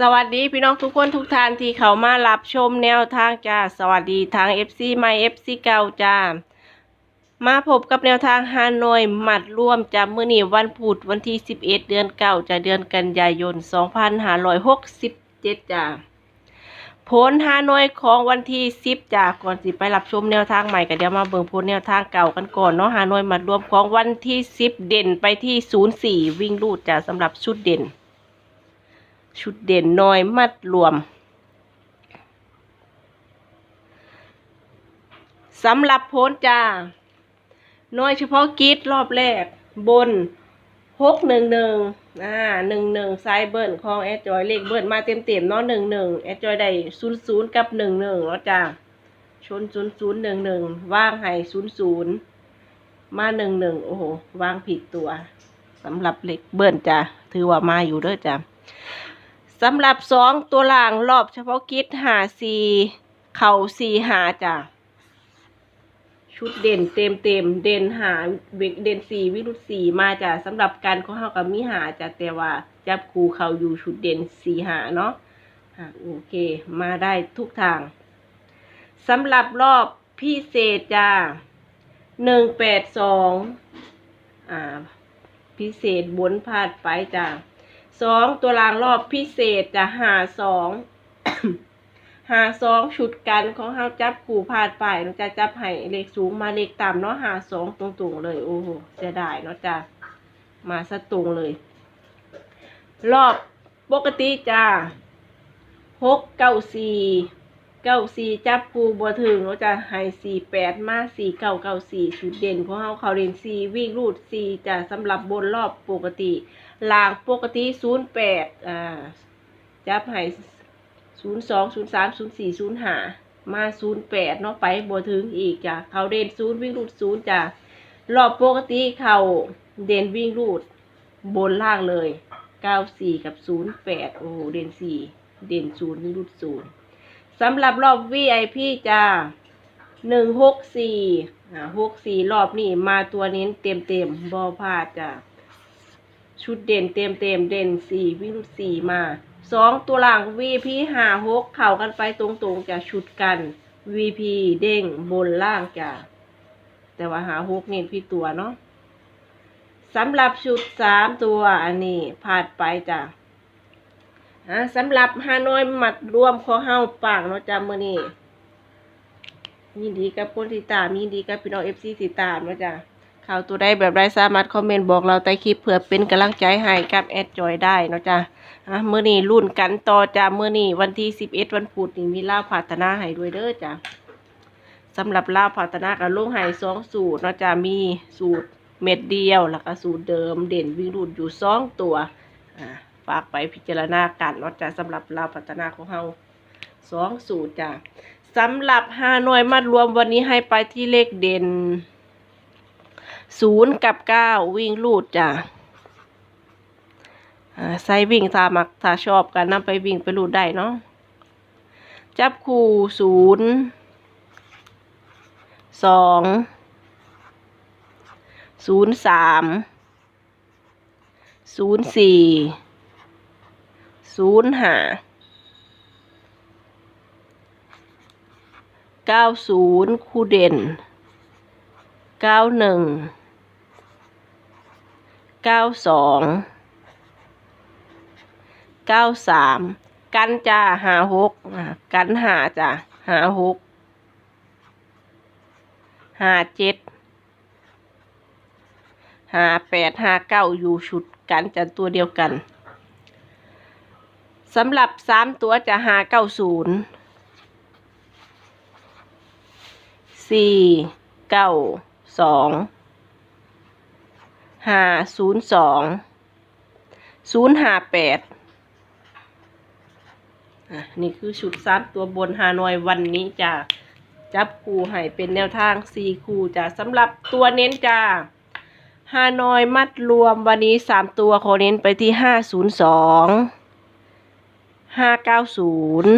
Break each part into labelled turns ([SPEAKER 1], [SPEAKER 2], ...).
[SPEAKER 1] สวัสดีพี่น้องทุกคนทุกท่านที่เขามารับชมแนวทางจ้า สวัสดีทาง FC ใหม่ FC เก่าจ้า มาพบกับแนวทางฮานอยหมัดร่วมจำมื้อนี้วันพุธวันที่ 11 เดือนเก่าจะเดือนกันยายน 2567จ้าผลฮานอยของวันที่ 10จ้าก่อนสิไปรับชมแนวทางใหม่ก็เดี๋ยวมาเบิ่งผลแนวทางเก่ากันก่อนเนาะฮานอยหมัดรวมของวันที่ 10 เด่นไปที่ 04 วิ่งลูดจ้าสำหรับชุดเด่น ชุดเด่นน้อยมัดรวมสำหรับโพนจ้าน้อยเฉพาะกิจรอบแรก บนหกหนึ่งหนึ่งอ่าหนึ่งหนึ่งไซเบิร์นของแอดจอยเลขเบิร์นมาเต็มเต็มเนาะหนึ่งหนึ่งแอดจอยได้ศูนย์ศูนย์กับหนึ่งหนึ่งเนาะจ้าชนศูนย์ศูนย์หนึ่งหนึ่งว่างให้ศูนย์ศูนย์มาหนึ่งหนึ่งโอ้โหว่างผิดตัวสำหรับเลขเบิร์นจ้าถือว่ามาอยู่เด้อจ้า สำหรับสองตัวล่างรอบเฉพาะกิจหาสีเข่าสีหาจ้ะชุดเด่นเต็มเต็มเด่นหาเวกเด่นสีวิรุตสีมาจ้ะสำหรับการขอเขากับมิหาจ้ะแต่ว่าจับคูเขาอยู่ชุดเด่นสีหาเนาะโอเค มาได้ทุกทางสำหรับรอบพิเศษจ้ะหนึ่งแปดสองอ่า พิเศษบนพาดไปจ้ะ สองตัวรางรอบพิเศษจะหาสองหาสองชุดกันของเฮาจับขู่พาดไปเราจะจับให้เลขสูงมาเลขต่ำเนาะหาสองตรงๆเลยโอ้โหเสียดายเนาะจ้ะมาสะตรงเลย รอบปกติจ้าหกเก้าสี่เก้าสี่จับคูบัวถึงเราจะให้สี่แปดมาสี่เก้าเก้าสี่ชุดเด่นของเฮาเขาเรียนสี่วิ่งรูดสี่จะสำหรับบนรอบปกติ ลางปกติศูนย์แปดอ่าจับให้ศูนย์สองศูนย์สามศูนย์สี่ศูนย์ห้ามาศูนย์แปดเนาะไปบ่ถึงอีกจ้ะเขาเด่นศูนย์วิ่งรูดศูนย์จ้ะรอบปกติเขาเด่นวิ่งรูดบนล่างเลยเก้าสี่กับศูนย์แปดโอ้โหเด่นสี่เด่นศูนย์วิ่งรูดศูนย์สำหรับรอบ VIP จ้าหนึ่งหกสี่อ่าหกสี่รอบนี้มาตัวเน้นเต็มเต็มๆบอพลาดจ้ะ ชุดเด่นเต็มเต็มๆเด่นสี่วิรุตสี่มาสองตัวหลัง VP หาหกเข่ากันไปตรงๆจะชุดกัน VP เด้งบนล่างจ้ะแต่ว่าหาหกเน้นพี่ตัวเนาะสำหรับชุดสามตัวอันนี้ผ่านไปจ้ะอะสำหรับฮานอยหมัดรวมขอเฮาปากเนาะจ้ะมือนี้ยินดีกับคนติดตามยินดีกับพี่น้อง FC ติดตามเนาะจ้ะ ข่าวตัวใดแบบไรสามารถคอมเมนต์บอกเราใต้คลิปเพื่อเป็นกำลังใจให้กับแอดจอยได้เนาะจ้ะอะมื้อนี้รุ่นกันต่อจ้ะมื้อนี้วันที่สิบเอ็ดวันพุธนี่มีลาวพัฒนาให้ด้วยเด้อจ้ะสำหรับลาวพัฒนากับลงให้สองสูตรเนาะจ้ะมีสูตรเม็ดเดียวแล้วก็สูตรเดิมเด่นวิ่งรุ่นอยู่สองตัวอ่าฝากไปพิจารณากันเนาะจ้ะสำหรับลาวพัฒนาของเฮาสองสูตรจ้ะสำหรับฮานอยมัดรวมวันนี้ให้ไปที่เลขเด่น ศูนย์กับเก้าวิ่งลูดจ้ะอ่าใส่วิ่งถ้ามักถ้าชอบกันนำไปวิ่งไปลูดได้เนาะจับคู่ศูนย์สองศูนย์สามศูนย์สี่ศูนย์ห้าเก้าศูนย์คู่เด่นเก้าหนึ่ง เก้าสองเก้าสามกันจ้าหาหกกันหาจ้าหาหกหาเจ็ดหาแปดหาเก้าอยู่ชุดกันจะตัวเดียวกันสำหรับสามตัวจะหาเก้าศูนย์สี่เก้าสอง ห้าศูนย์สองศูนย์ห้าแปดนี่คือชุดซัดตัวบนฮานอยวันนี้จะจับคู่ให้เป็นแนวทางสี่คู่จะสำหรับตัวเน้นจ้าฮานอยมัดรวมวันนี้สามตัวขอเน้นไปที่ห้าศูนย์สองห้าเก้าศูนย์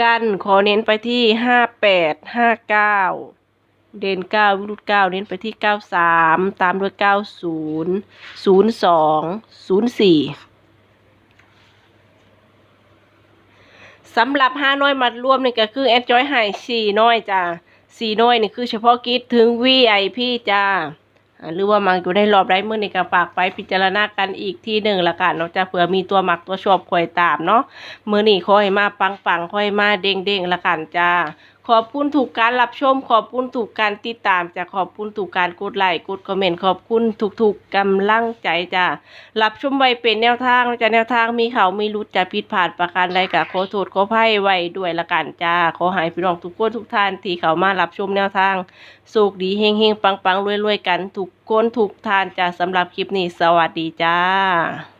[SPEAKER 1] กันขอเน้นไปที่ห้าแปดห้าเก้า เด่นเก้าวิรุตเก้าเน้นไปที่เก้าสามตามด้วยเก้าศูนย์ศูนย์สองศูนย์สี่สำหรับห้าน้อยมัดรวมนี่ก็คือแอดจอยให้สี่น้อยจ้าสี่น้อยนี่คือเฉพาะกิจถึง VIP จ้าอ่าหรือว่ามันอยู่ในรอบไร้มือในกระฝากไปพิจารณากันอีกทีหนึ่งละกันเนาะจ้าเผื่อมีตัวหมักตัวชอบคอยตามเนาะมือนี่คอยมาปังปังคอยมาเด้งเด้งๆละกันจ้าขอบคุณถูกการรับชม ขอบคุณถูกการติดตามจะขอบคุณถูกการกดไลค์กดคอมเมนต์ขอบคุณทุกๆกกำลังใจจ้ารับชมไว้เป็นแนวทางจะแนวทางมีเขามีรุดจะผิดพลาดประการใดกับขอโทษขออภัยไว้ด้วยละกันจ้าขอใหายพี่น้องทุกคนทุกท่านที่เขามารับชมแนวทางสุขดีเฮงเฮงปังปังรวยรวยๆกันทุกคนทุกท่านจ้าสำหรับคลิปนี้สวัสดีจ้า